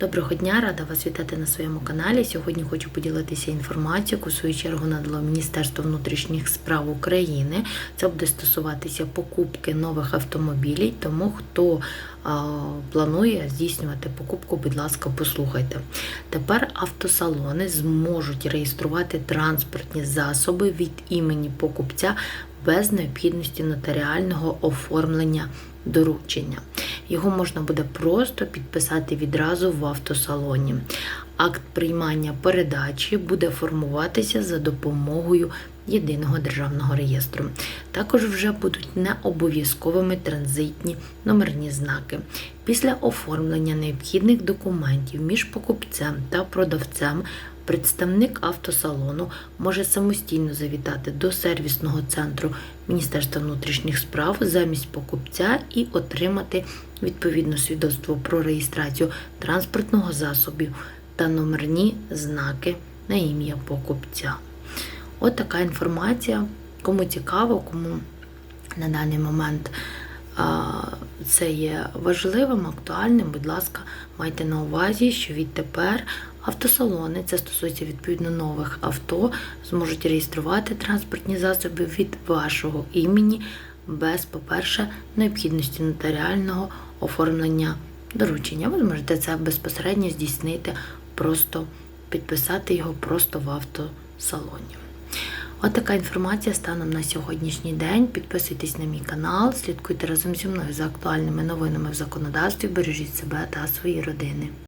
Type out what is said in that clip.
Доброго дня, рада вас вітати на своєму каналі. Сьогодні хочу поділитися інформацією, яку в свою чергу надало Міністерство внутрішніх справ України. Це буде стосуватися покупки нових автомобілів. Тому хто а, планує здійснювати покупку, будь ласка, послухайте. Тепер автосалони зможуть реєструвати транспортні засоби від імені покупця без необхідності нотаріального оформлення доручення. Його можна буде просто підписати відразу в автосалоні. Акт приймання передачі буде формуватися за допомогою єдиного державного реєстру. Також вже будуть не обов'язковими транзитні номерні знаки. Після оформлення необхідних документів між покупцем та продавцем представник автосалону може самостійно завітати до сервісного центру Міністерства внутрішніх справ замість покупця і отримати відповідне свідоцтво про реєстрацію транспортного засобу та номерні знаки на ім'я покупця. От така інформація. Кому цікаво, кому на даний момент це є важливим, актуальним, будь ласка, майте на увазі, що відтепер автосалони, це стосується відповідно нових авто, зможуть реєструвати транспортні засоби від вашого імені без, по-перше, необхідності нотаріального оформлення доручення. Ви зможете це безпосередньо здійснити, просто підписати його просто в автосалоні. От така інформація станом на сьогоднішній день. Підписуйтесь на мій канал, слідкуйте разом зі мною за актуальними новинами в законодавстві, бережіть себе та свої родини.